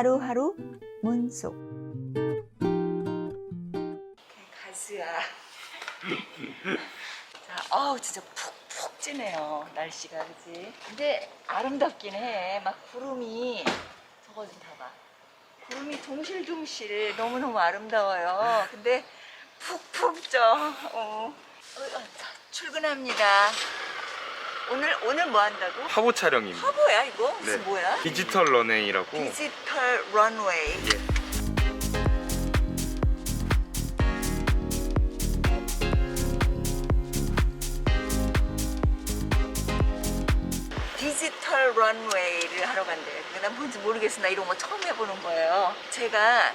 하루하루 문속 가수야. 자, 어우 진짜 푹푹 찌네요 날씨가 그지? 근데 아름답긴 해. 막 구름이 저거 좀 봐봐. 구름이 동실동실 너무너무 아름다워요. 근데 푹푹 쪄. 어. 어, 어, 자, 출근합니다. 오늘 오늘 뭐 한다고? 화보 촬영입니다. 화보야 이거? 무슨 네. 뭐야? 디지털 런웨이라고. 디지털 런웨이. 예. 디지털 런웨이를 하러 간대요. 난 뭔지 모르겠어. 나 이런 거 처음 해보는 거예요. 제가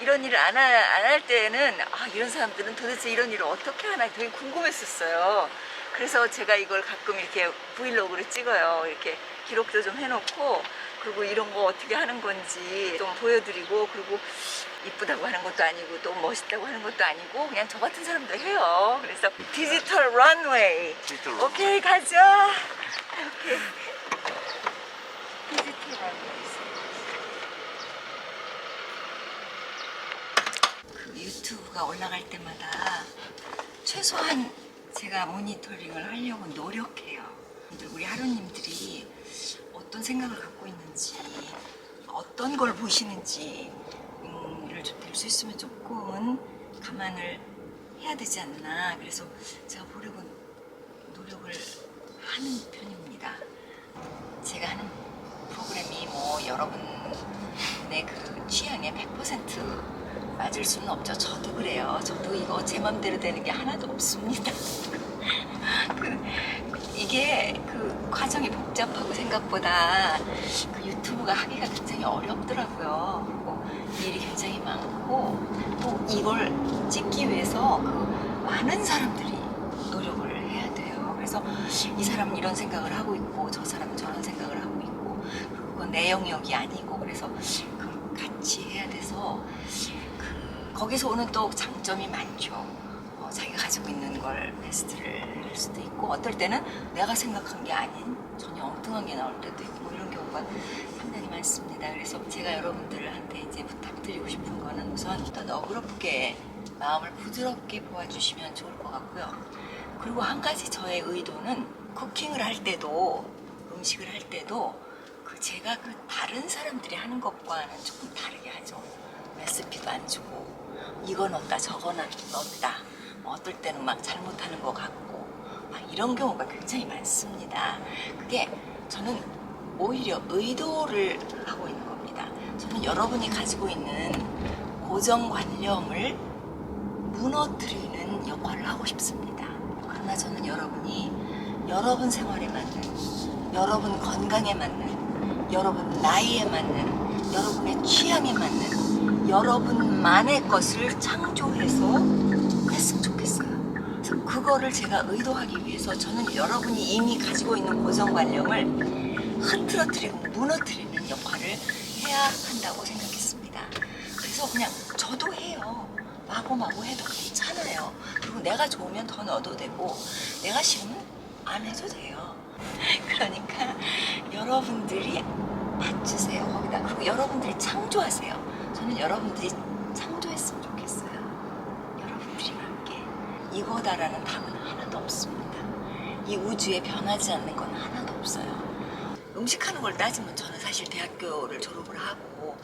이런 일을 안 할 때는 아, 이런 사람들은 도대체 이런 일을 어떻게 하나 되게 궁금했었어요. 그래서 제가 이걸 가끔 이렇게 브이로그를 찍어요. 이렇게 기록도 좀 해놓고 그리고 이런 거 어떻게 하는 건지 좀 보여드리고 그리고 이쁘다고 하는 것도 아니고 또 멋있다고 하는 것도 아니고 그냥 저 같은 사람도 해요. 그래서 디지털 런웨이. 디지털 런웨이. 오케이 가자. 오케이. 디지털 런웨이. 그 유튜브가 올라갈 때마다 최소한 제가 모니터링을 하려고 노력해요. 우리 하루님들이 어떤 생각을 갖고 있는지, 어떤 걸 보시는지, 음, 이를 좀 될 수 있으면 조금은 감안을 해야 되지 않나. 그래서 제가 보려고 노력을 하는 편입니다. 제가 하는 프로그램이 뭐 여러분의 그 취향에 100% 맞을 수는 없죠. 저도 그래요. 저도 이거 제 맘대로 되는 게 하나도 없습니다. 그, 이게 그 과정이 복잡하고 생각보다 그 유튜브가 하기가 굉장히 어렵더라고요. 그리고 일이 굉장히 많고 또 이걸 찍기 위해서 그 많은 사람들이 노력을 해야 돼요. 그래서 이 사람은 이런 생각을 하고 있고 저 사람은 저런 생각을 하고 있고 그건 내 영역이 아니고 그래서 그 같이 해야 돼서 그 거기서 오는 또 장점이 많죠. 어, 자기가 가지고 있는 걸 베스트를 할 수도 있고 어떨 때는 내가 생각한 게 아닌 전혀 엉뚱한 게 나올 때도 있고 뭐 이런 경우가 상당히 많습니다. 그래서 제가 여러분들한테 이제 부탁드리고 싶은 거는 우선 더 너그럽게 마음을 부드럽게 보아주시면 좋을 것 같고요. 그리고 한 가지 저의 의도는 쿠킹을 할 때도 음식을 할 때도 그 제가 그 다른 사람들이 하는 것과는 조금 다르게 하죠. 레시피도 안 주고 넣었다 저거 넣- 넣었다 뭐 어떨 때는 막 잘못하는 것 같고 막 이런 경우가 굉장히 많습니다. 그게 저는 오히려 의도를 하고 있는 겁니다. 저는 여러분이 가지고 있는 고정관념을 무너뜨리는 역할을 하고 싶습니다. 그러나 저는 여러분이 여러분 생활에 맞는, 여러분 건강에 맞는, 여러분 나이에 맞는, 여러분의 취향에 맞는, 여러분만의 것을 창조해서 했으면 좋겠어요. 그래서 그거를 제가 의도하기 위해서 저는 여러분이 이미 가지고 있는 고정관념을 흐트러뜨리고 무너뜨리는 역할을 해야 한다고 생각했습니다. 그래서 그냥 저도 해요. 마구마구 해도 괜찮아요. 그리고 내가 좋으면 더 넣어도 되고 내가 싫으면 안 해도 돼요. 그러니까 여러분들이 맞추세요 거기다. 그리고 여러분들이 창조하세요. 저는 여러분들이 창조했으면 좋겠어요. 여러분들이 맞게 이거다라는 답은 하나도 없습니다. 이 우주에 변하지 않는 건 하나도 없어요. 음식하는 걸 따지면 저는 사실 대학교를 졸업을 하고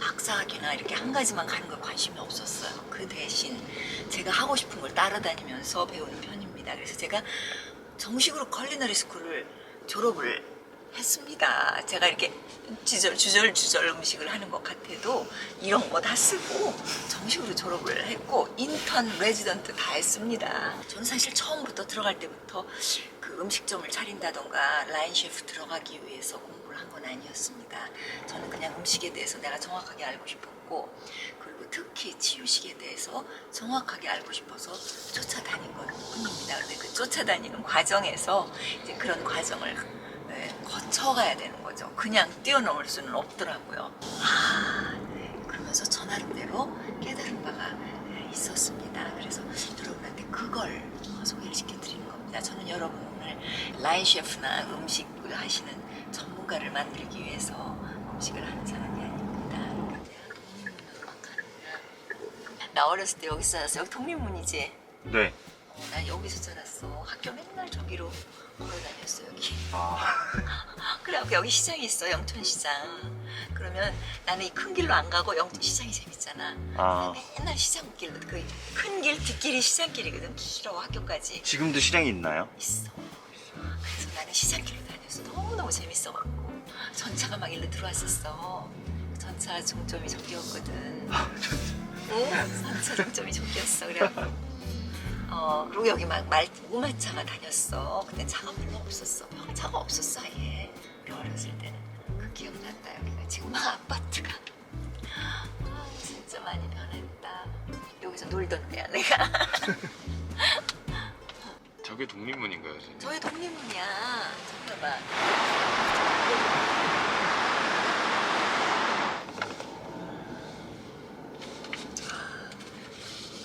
박사학위나 이렇게 한 가지만 가는 걸 관심이 없었어요. 그 대신 제가 하고 싶은 걸 따라다니면서 배우는 편입니다. 그래서 제가 정식으로 컬리너리 스쿨을 졸업을 했습니다. 제가 이렇게 주절 주절 주절 음식을 하는 것 같아도 이런 거 다 쓰고 정식으로 졸업을 했고 인턴 레지던트 다 했습니다. 저는 사실 처음부터 들어갈 때부터 그 음식점을 차린다던가 라인 셰프 들어가기 위해서 공부를 한 건 아니었습니다. 저는 그냥 음식에 대해서 내가 정확하게 알고 싶었고 그리고 특히 치유식에 대해서 정확하게 알고 싶어서 쫓아다닌 것 뿐입니다. 근데 그 쫓아다니는 과정에서 이제 그런 과정을 네, 거쳐가야 되는 거죠. 그냥 뛰어넘을 수는 없더라고요. 아, 네, 그러면서 저 나름대로 깨달은 바가 네, 있었습니다. 그래서 여러분한테 그걸 소개를 시켜드리는 겁니다. 저는 여러분을 라인 셰프나 음식 하시는 전문가를 만들기 위해서 음식을 하는 사람이 아닙니다. 음. 나 어렸을 때 여기서 자랐어. 여기 독립문이지? 네. 어, 나 여기서 자랐어. 학교 맨날 저기로 걸어 다녔어 여기. 아. 그래갖고 여기 시장이 있어 영천시장. 그러면 나는 이 큰 길로 안 가고 영천시장이 재밌잖아. 아. 맨날 시장길로 그 큰 길 뒷길이 시장길이거든. 길어 학교까지 지금도 시장이 있나요? 있어. 그래서 나는 시장길로 다녔어. 너무 너무 재밌어 갖고 전차가 막 일로 들어왔었어. 전차 종점이 저기였거든. 응, 전차 종점이 저기였어. 그래갖고. 어 그리고 여기 막 말, 우마차가 다녔어. 근데 차가 별로 없었어. 별 차가 없었어 아예. 우리 어렸을 때는 그 기억난다 여기가 지금 막 아파트가. 아 진짜 많이 변했다. 여기서 놀던 데야 내가. 저게 독립문인가요, 선생님? 저희 독립문이야. 잠깐만.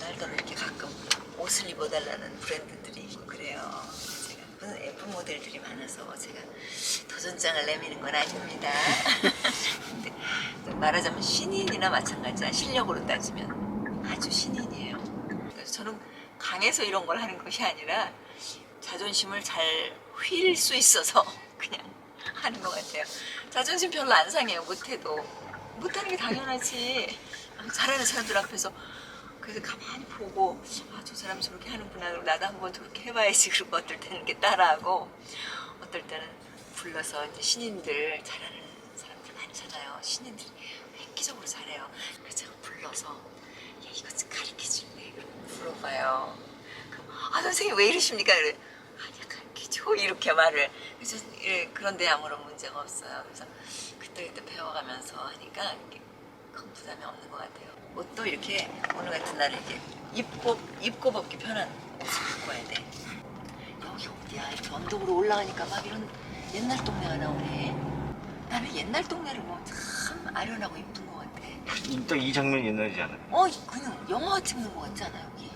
날더러 이렇게 가끔 입어달라는 브랜드들이 있고 그래요. 제가 예쁜, 예쁜 모델들이 많아서 제가 도전장을 내미는 건 아닙니다. 말하자면 신인이나 마찬가지야. 실력으로 따지면 아주 신인이에요. 그래서 저는 강해서 이런 걸 하는 것이 아니라 자존심을 잘휠수 있어서 그냥 하는 것 같아요. 자존심 별로 안 상해요. 못해도 못하는 게 당연하지. 잘하는 사람들 앞에서 그래서 가만히 보고 아 저 사람 저렇게 하는구나. 그럼 나도 한번 저렇게 해봐야지. 그리고 어떨 때는 이렇게 따라하고 어떨 때는 불러서 이제 신인들 잘하는 사람들 많잖아요. 신인들이 획기적으로 잘해요. 그래서 제가 불러서 야 이거 좀 가르쳐줄래? 그러고 물어봐요. 그럼 아 선생님 왜 이러십니까? 그래. 아니야 가르쳐줘 이렇게 말을. 그래서 예, 그런데 아무런 문제가 없어요. 그래서 그때 그때 배워가면서 하니까 이렇게 큰 부담이 없는 것 같아요. 옷도 이렇게 오늘 같은 날에 이렇게 입고 입고 벗기 편한 옷을 입고 와야 돼. 여기 어디야? 이렇게 언덕으로 올라가니까 막 이런 옛날 동네가 나오네. 나는 옛날 동네를 보면 참 아련하고 이쁜 것 같아. 딱이 장면 옛날이지 않아요? 어, 그냥 영화 찍는 것 같지 않아 여기?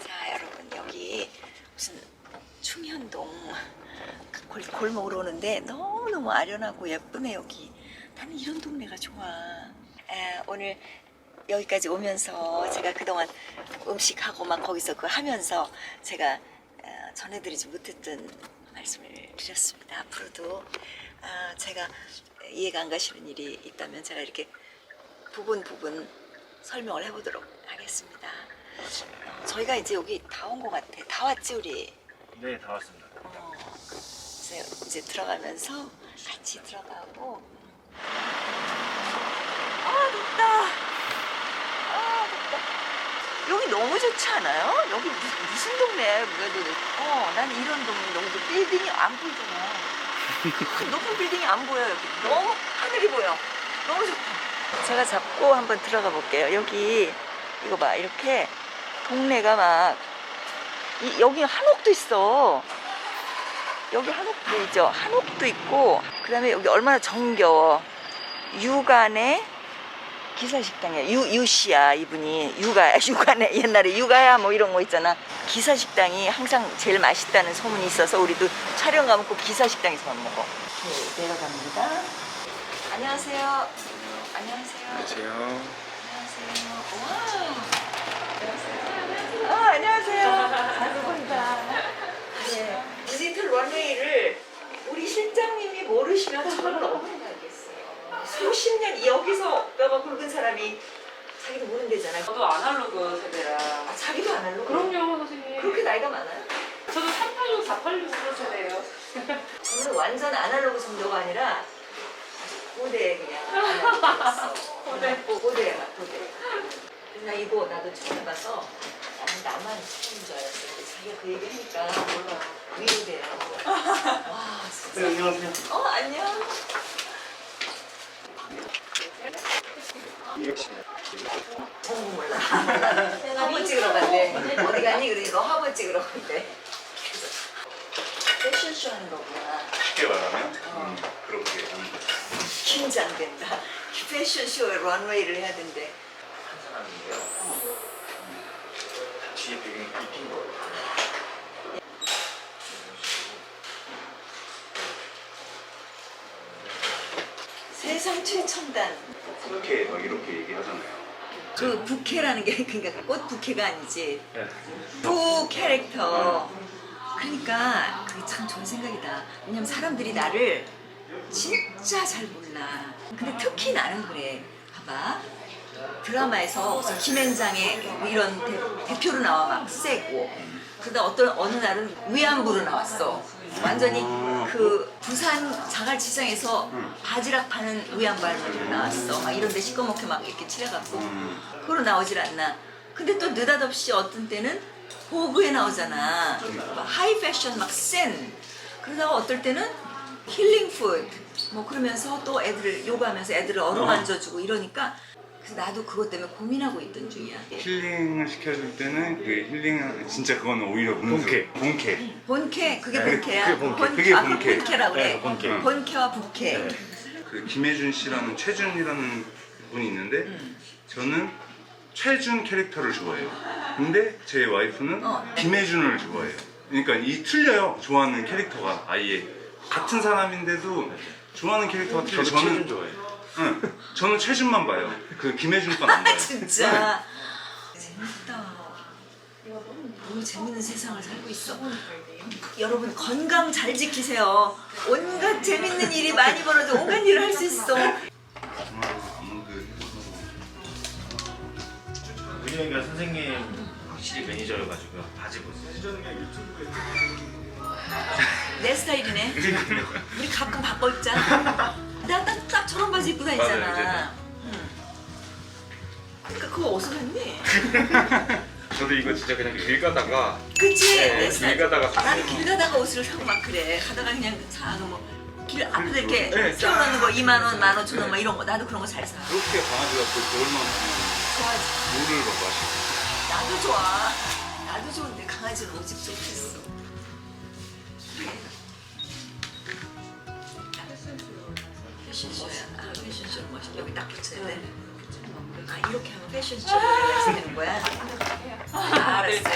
자, 여러분 여기 무슨 충현동 골, 골목으로 오는데 너무 너무 아련하고 예쁘네 여기. 나는 이런 동네가 좋아. 아, 오늘 여기까지 오면서 제가 그동안 음식하고 막 거기서 그 하면서 제가 어, 전해드리지 못했던 말씀을 드렸습니다. 앞으로도 아, 제가 이해가 안 가시는 일이 있다면 제가 이렇게 부분 부분 설명을 해보도록 하겠습니다. 어, 저희가 이제 여기 다 온 것 같아. 다 왔지 우리. 네, 다 왔습니다. 이제 들어가면서 같이 들어가고. 아 덥다. 아 덥다. 여기 너무 좋지 않아요? 여기 무슨, 무슨 동네야 도대체? 어, 난 이런 동네 너무 좋 빌딩이 안 보이잖아. 큰 높은 빌딩이 안 보여 여기. 너무 하늘이 보여. 너무 좋다. 제가 잡고 한번 들어가 볼게요. 여기 이거 봐 이렇게 동네가 막 이, 여기 한옥도 있어. 여기 한옥 보이죠? 한옥도 있고 그 다음에 여기 얼마나 정겨워. 육안에 기사식당이야. 유, 유 씨야 이분이 육아 육안에 옛날에 육아야 뭐 이런 거 있잖아. 기사식당이 항상 제일 맛있다는 소문이 있어서 우리도 촬영 가면 꼭 기사식당에서만 먹어. 네, 내려갑니다. 안녕하세요. 안녕하세요. 안녕하세요. 안녕하세요. 와. 안녕하세요. 아, 안녕하세요. 잘 보인다. 예. 디지털 런웨이를 우리 실장님이 모르시면 저는 어머니가 알겠어요. 수십 년 여기서 뼈가 굵은 사람이 자기도 모른대잖아요. 저도 아날로그 세대라. 아, 자기도 안 하려고? 그럼요, 선생님. 그렇게 나이가 많아요? 저도 386, 486 세대예요. 저는 완전 아날로그 정도가 아니라 고대 그냥 아날로그였어. 고대. 고대야, 고대. 나 이거 나도 처음 해봐서 나는 나만 처음인 줄 알았어. 근데 자기가 그 얘기 하니까 몰라. 위로돼요. 와, 진짜. 네, 안녕하세요. 어, 안녕. 어, 몰라. 화보 찍으러 간대. 어디 가니? 그러니 너 화보 찍으러 간대. 그래서 패션쇼 하는 거구나. 쉽게 말하면 어. 그렇게 긴장된다. 패션쇼에 런웨이를 해야 된대. 한 사람인데요. 뒤에 배경이 입힌 거예요. 세상 최첨단 이렇게 막 이렇게 얘기하잖아요. 그 부캐라는 게 그러니까 꽃 부캐가 아니지 네. 부 캐릭터 그러니까 그게 참 좋은 생각이다 왜냐면 사람들이 나를 진짜 잘 몰라 근데 특히 나는 그래 봐봐 드라마에서 무슨 김앤장의 뭐 이런 대, 표로 나와 막 세고. 그러다 어떤 어느 날은 위안부로 나왔어. 완전히 그 부산 자갈치장에서 바지락 파는 위안부 할머니로 나왔어. 막 이런 데 시꺼멓게 막 이렇게 칠해갖고. 그걸로 나오질 않나. 근데 또 느닷없이 어떤 때는 호그에 나오잖아. 막 하이 패션 막 센. 그러다가 어떨 때는 힐링 푸드 뭐 그러면서 또 애들을 요구하면서 애들을 어루만져주고 이러니까 그래서 나도 그것 때문에 고민하고 있던 중이야 힐링을 시켜줄 때는 그 힐링은 진짜 그거는 오히려 문수. 본캐. 본캐. 본캐 그게 네, 본캐야 그게 본캐. 본- 그게 아, 그걸 본캐. 본캐라고 그래 네, 본캐. 응. 본캐와 부캐 그 김혜준 씨라는 최준이라는 분이 있는데 음. 저는 최준 캐릭터를 좋아해요. 근데 제 와이프는 어. 김혜준을 좋아해요. 그러니까 이 틀려요. 좋아하는 캐릭터가 아예 같은 사람인데도 좋아하는 캐릭터가 틀려. 저도 저는 최준 좋아해요. 응, 저는 최준만 봐요. 그 김혜준 건안 봐요. 진짜 재밌다. 너무 재밌는 세상을 살고 있어. 여러분 건강 잘 지키세요. 온갖 재밌는 일이 많이 벌어져 온갖 일을 할 수 있어. 은영이가 선생님 확실히 매니저여가지고 바지 보세요. 내 스타일이네. 우리 가끔 바꿔 입자. 나딱 딱 저런 바지 입고 다니잖아. 맞아요, 응. 그러니까 그거 어디서 샀니? 저도 이거 진짜 그냥 길 가다가 그치? 네, 내 스타일. 길 가다가 나는 길 가다가 옷을 사고 막 그래. 가다가 그냥 사고 뭐길 앞에 이렇게 네, 세워놓는 거 2만 원, 1만 5천 원막 이런 거 나도 그런 거 잘 사. 그렇게 강아지가 그 겨울만 좋아하지. 물을 막 마시고 나도 좋아. 나도 좋은데 강아지는 오직 좋겠어. 패션쇼야. 아, 패션쇼 멋있게 여기 딱 붙여야 돼. 아, 이렇게 하면 패션쇼를 해야 되는 거야? 아, 알았어.